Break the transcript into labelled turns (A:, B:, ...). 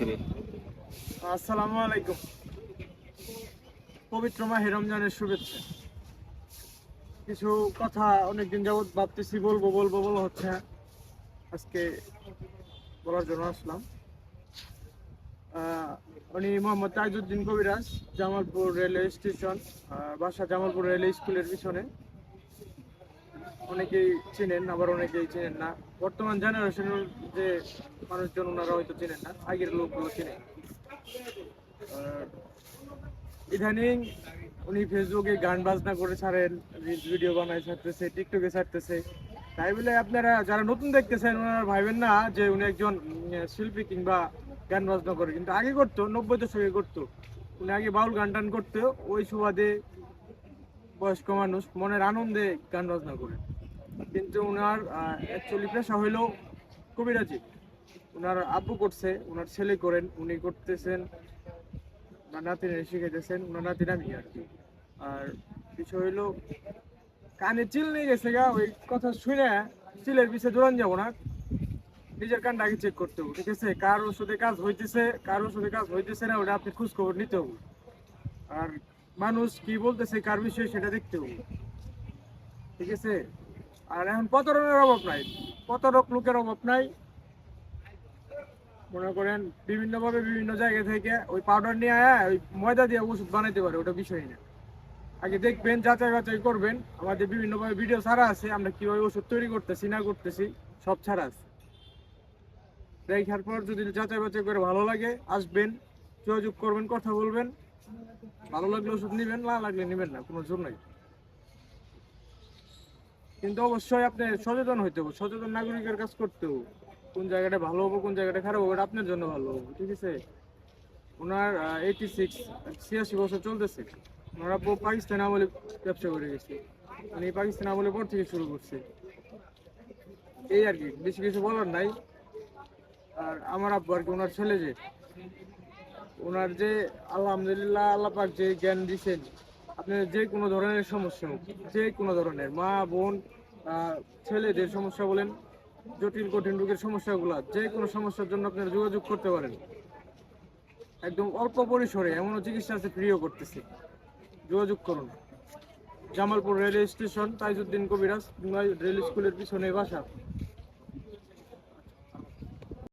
A: করে
B: আসসালামু আলাইকুম। পবিত্র মাহে রমজানের শুভেচ্ছা। কিছু কথা অনেকদিন যাবত ভাবতেছি, বলব বলব বলা হচ্ছে, আজকে বলার জন্য আসলাম। উনি মোহাম্মদ তাজউদ্দিন কবিরাজ, জামালপুর রেলওয়ে স্টেশন বাসা জামালপুর রেলওয়ে স্কুলের পিছনে। অনেকেই চেনেন, আবার অনেকেই চেনেন না। বর্তমান জেনারেশনের যে মানুষজন, ওনারা হয়তো চেনেন না, আগের লোকগুলো চেনে। ইদানিং উনি ফেসবুকে গান বাজনা করে ছাড়েন রিলস ভিডিও বানায় ছাড়তেছে টিকটকে ছাড়তেছে। তাই বলে আপনারা যারা নতুন দেখতেছেন, ওনারা ভাবেন না যে উনি একজন শিল্পী কিংবা গান বাজনা করে। কিন্তু আগে করতো, নব্বই দশকে করতো। উনি আগে বাউল গান টান করতো, ওই সুবাদে বয়স্ক মানুষ মনের আনন্দে গান বাজনা করে কিন্তু ওনার অ্যাকচুয়ালি পেশা হইল কবিরাজি। ওনার আব্বু করছে ওনার ছেলে করেন, উনি করতেছেন বা নাতিনে শিখাইতেছেন ওনার নাতিন আমি আর কি। আর বিষয় হইল, কানে চিল নিয়ে গেছে গা, ওই কথা শুনে চিলের পিছিয়ে দৌড়ান যাব না। নিজের কানটা আগে চেক করতে হবে, ঠিক আছে? কার ওষুধে কাজ হইতেছে, কার ওষুধে কাজ হইতেছে না, ওটা আপনি খোঁজ খবর নিতে হবে। আর মানুষ কি বলতেছে, কার বিষয়ে সেটা দেখতে হবে। ঠিক আছে? আর এখন প্রতারণের অভাব নাই। প্রতারক লোকের অভাব নাই। মনে করেন বিভিন্ন ভাবে বিভিন্ন জায়গা থেকে ওই পাউডার নিয়ে আয়া, ওই ময়দা দিয়ে ওষুধ বানাইতে পারে, ওটা বিষয় না। আগে দেখবেন, যাচাই বাছাই করবেন। আমাদের বিভিন্ন ভাবে ভিডিও ছাড়া আছে, আমরা কীভাবে ওষুধ তৈরি করতেছি, না করতেছি, সব ছাড়া আছে। দেখার পর যদি যাচাই বাছাই করে ভালো লাগে, আসবেন, যোগাযোগ করবেন, কথা বলবেন। ভালো লাগলে ওষুধ নেবেন, না লাগলে নেবেন না, কোনো জোর নাই। কিন্তু অবশ্যই আপনি সচেতন হইতে হবে, সচেতন নাগরিকের কাজ করতে হবে। কোন জায়গাটা ভালো হবে, কোন জায়গাটা খারাপ হবে আপনার জন্য ভালো হবে, ঠিক আছে? ওনার এইটি সিক্স ছিয়াশি বছর চলতেছে। ওনার পাকিস্তান আমলে ব্যবসা করে গেছে। মানে পাকিস্তান আমলে পর থেকে শুরু করছে। এই আর কি, বেশি কিছু বলার নাই। আর আমার আব্বু আর কি, ওনার ছেলে যে, ওনার যে, আলহামদুলিল্লাহ, আল্লাহ পাক যে জ্ঞান দিছেন আপনার যে কোনো ধরনের সমস্যা যে কোনো ধরনের মা, বোন ছেলেদের সমস্যা বলেন, জটিল, কঠিন রোগের সমস্যাগুলো, যে কোনো সমস্যার জন্য আপনারা যোগাযোগ করতে পারেন। একদম অল্প পরিসরে এমনও চিকিৎসা আছে ফ্রিও করতেছে। যোগাযোগ করুন। জামালপুর রেলওয়ে স্টেশন তাইজুদ্দিন কবিরাজ রেল স্কুলের পিছনে বাসা।